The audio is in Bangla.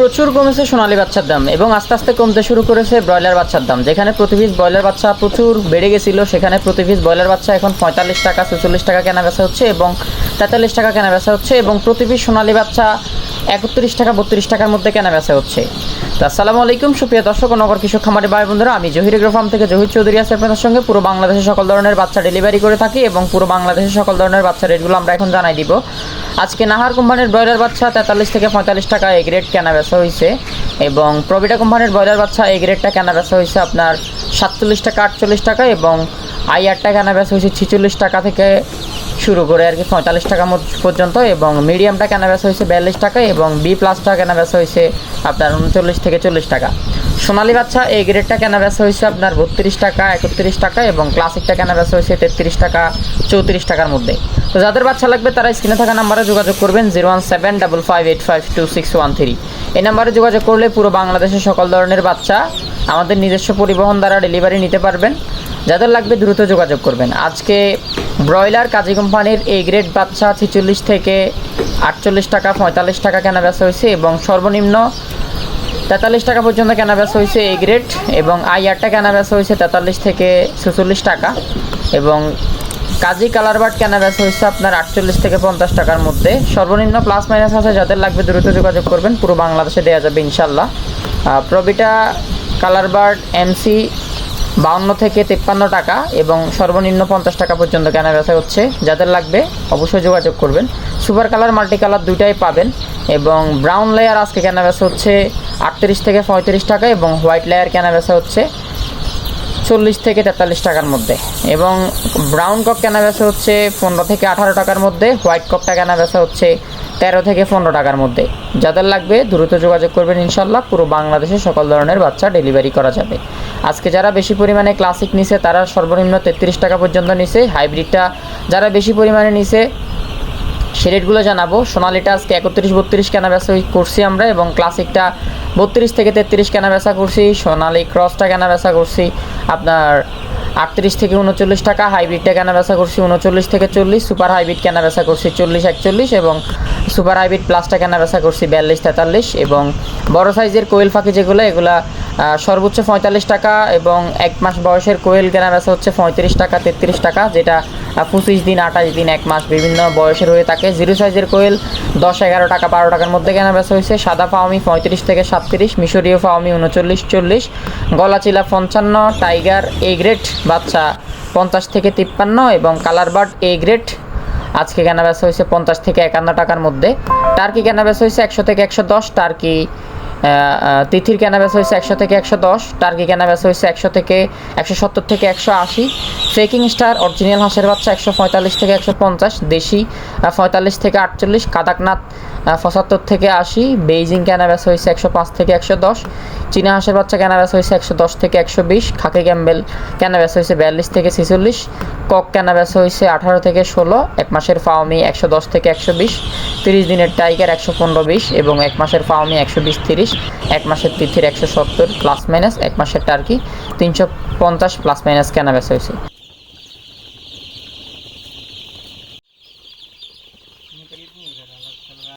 প্রচুর কমেছে সোনালি বাচ্চার দাম এবং আস্তে আস্তে কমতে শুরু করেছে ব্রয়লার বাচ্চার দাম। যেখানে প্রতি পিস ব্রয়লার বাচ্চা প্রচুর বেড়ে গেছিল, সেখানে প্রতি পিস ব্রয়লার বাচ্চা এখন পঁয়তাল্লিশ টাকা, ছেচল্লিশ টাকা কেনা বেচা হচ্ছে এবং তেতাল্লিশ টাকা কেনা বেচা হচ্ছে এবং প্রতি পিস সোনালী বাচ্চা একত্রিশ টাকা, বত্রিশ টাকার মধ্যে কেনা বেচা হচ্ছে। আসসালামু আলাইকুম, সুপ্রিয় দর্শক নগর কৃষক খামারি ভাই বন্ধুরা আমি জহির ফার্ম থেকে জহির চৌধুরী আছি আপনাদের সঙ্গে। পুরো বাংলাদেশে সকল ধরনের বাচ্চা ডেলিভারি করে থাকি এবং পুরো বাংলাদেশে সকল ধরনের বাচ্চা রেটগুলো আমরা এখন জানাই দিব। আজকে নাহার কোম্পানির ব্রয়লার বাচ্চা তেতাল্লিশ থেকে পঁয়তাল্লিশ টাকা এই গ্রেড কেনা বেচা হয়েছে এবং প্রবিটা কোম্পানির ব্রয়লার বাচ্চা এই গ্রেডটা কেনা বেচা হয়েছে আপনার সাতচল্লিশ টাকা আটচল্লিশ টাকা এবং আইআরটা কেনা বেচা হয়েছে ছিচল্লিশ টাকা থেকে শুরু করে আর কি, পঁয়তাল্লিশ টাকা পর্যন্ত এবং মিডিয়ামটা কেনা বেচা হয়েছে বিয়াল্লিশ টাকা এবং বি প্লাসটা কেনা বেচা হয়েছে আপনার উনচল্লিশ থেকে চল্লিশ টাকা। সোনালী বাচ্চা এই গ্রেডটা কেনা বেচা হয়েছে আপনার বত্রিশ টাকা, একত্রিশ টাকা এবং ক্লাসিকটা কেনা বেচা হয়েছে তেত্রিশ টাকা, চৌত্রিশ টাকার মধ্যে। তো যাদের বাচ্চা লাগবে তারা স্ক্রিনে থাকা নাম্বারে যোগাযোগ করবেন zero one seven double five eight five two six one three এই নাম্বারে যোগাযোগ করলে পুরো বাংলাদেশের সকল ধরনের বাচ্চা আমাদের নিজস্ব পরিবহন দ্বারা ডেলিভারি নিতে পারবেন। যাদের লাগবে দ্রুত যোগাযোগ করবেন। আজকে ব্রয়লার কাজী কোম্পানির এই গ্রেড বাচ্চা ছেচল্লিশ থেকে আটচল্লিশ টাকা, পঁয়তাল্লিশ টাকা কেনা বেচা হয়েছে এবং সর্বনিম্ন তেতাল্লিশ টাকা পর্যন্ত কেনা বেচা হয়েছে এই গ্রেড এবং আই আরটা কেনা বেচা হয়েছে তেতাল্লিশ থেকে ছেচল্লিশ টাকা এবং কাজী কালার বাট কেনা বেচা হয়েছে আপনার আটচল্লিশ থেকে পঞ্চাশ টাকার মধ্যে। সর্বনিম্ন প্লাস মাইনাস আছে, যাদের লাগবে দ্রুত যোগাযোগ করবেন, পুরো বাংলাদেশে দেওয়া যাবে ইনশাল্লাহ। প্রবিটা কালার বার্ড এমসি বাউন্ন থেকে তিপ্পান্ন টাকা এবং সর্বনিম্ন পঞ্চাশ টাকা পর্যন্ত কেনা বেচা হচ্ছে। যাদের লাগবে অবশ্যই যোগাযোগ করবেন। সুপার কালার মাল্টি কালার দুইটাই পাবেন এবং ব্রাউন লেয়ার আজকে কেনা বেচা হচ্ছে আটত্রিশ থেকে পঁয়ত্রিশ টাকা এবং হোয়াইট লেয়ার কেনা বেচা হচ্ছে চল্লিশ থেকে তেতাল্লিশ টাকার মধ্যে এবং ব্রাউন কক কেনা বেচা হচ্ছে পনেরো থেকে আঠারো টাকার মধ্যে, হোয়াইট কপটা কেনা বেচা হচ্ছে তেরো থেকে পনেরো টাকার মধ্যে। যাদের লাগবে দ্রুত যোগাযোগ করবেন ইনশাল্লাহ, পুরো বাংলাদেশে সকল ধরনের বাচ্চা ডেলিভারি করা যাবে। আজকে যারা বেশি পরিমাণে ক্লাসিক নিছে, তারা সর্বনিম্ন তেত্রিশ টাকা পর্যন্ত নিছে। হাইব্রিডটা যারা বেশি পরিমাণে নিছে, সে রেটগুলো জানাব। সোনালিটা আজকে একত্রিশ বত্রিশ কেনা বেচা করছি আমরা এবং ক্লাসিকটা বত্রিশ থেকে তেত্রিশ কেনা বেচা করছি। সোনালি ক্রসটা কেনা বেচা করছি। আপনার আটত্রিশ থেকে উনচল্লিশ টাকা, হাইব্রিডটা কেনা বেচা করছি উনচল্লিশ থেকে চল্লিশ, সুপার হাইব্রিড কেনা বেচা করছি চল্লিশ, একচল্লিশ এবং সুপার হাইব্রিড প্লাসটা কেনা বেচা করছি বিয়াল্লিশ, তেতাল্লিশ এবং বড় সাইজের কোয়েল ফাঁকি যেগুলো, এগুলা সর্বোচ্চ পঁয়তাল্লিশ টাকা এবং এক মাস বয়সের কোয়েল কেনা বেচা হচ্ছে পঁয়ত্রিশ টাকা, তেত্রিশ টাকা, যেটা পঁচিশ দিন, আঠাশ দিন, এক মাস বিভিন্ন বয়সের হয়ে থাকে। জিরো সাইজের কোয়েল দশ, এগারো টাকা, বারো টাকার মধ্যে কেনা বেচা হয়েছে। সাদা ফাওমি পঁয়ত্রিশ থেকে সাতত্রিশ, মিশরীয় ফাওমি উনচল্লিশ, চল্লিশ, গলাচিলা পঞ্চান্ন, টাইগার এ গ্রেড, বাচ্চা পঞ্চাশ থেকে তিপ্পান্ন এবং কালার বার্ড এ গ্রেড, আজকে কেনা বেচা হয়েছে পঞ্চাশ থেকে একান্ন টাকার মধ্যে। টার্কি কেনা বেচা হয়েছে একশো থেকে একশো দশ, টার্কি তিথির কেনা বেচা হয়েছে একশো থেকে একশো দশ টার্কি কেনা বেচা হয়েছে একশো থেকে একশো সত্তর থেকে একশো আশি ফেকিং স্টার, অরিজিনাল হাঁসের বাচ্চা একশো পঁয়তাল্লিশ থেকে একশো পঞ্চাশ, দেশি পঁয়তাল্লিশ থেকে আটচল্লিশ, কাদাকনাথ পঁচাত্তর থেকে আশি, বেইজিং কেনা বেচা হয়েছে একশো পাঁচ থেকে একশো দশ, চীনা হাঁসের বাচ্চা কেনা বেচা হয়েছে একশো দশ থেকে একশো বিশ, খাকি ক্যাম্বেল কেনা বেচা হয়েছে বিয়াল্লিশ থেকে ছেচল্লিশ, কক কেনা বেচা হয়েছে আঠারো থেকে ষোলো, এক মাসের ফাওমি একশো দশ থেকে একশো বিশ, তিরিশ দিনের টাইগার একশো পনেরো বিশ এবং এক মাসের ফাওমি একশো বিশ তিরিশ এক মাসের তিথির একশো সত্তর প্লাস মাইনাস এক মাসের টার্কি, তিনশো পঞ্চাশ প্লাস মাইনাস কেনা বেচা হয়েছে।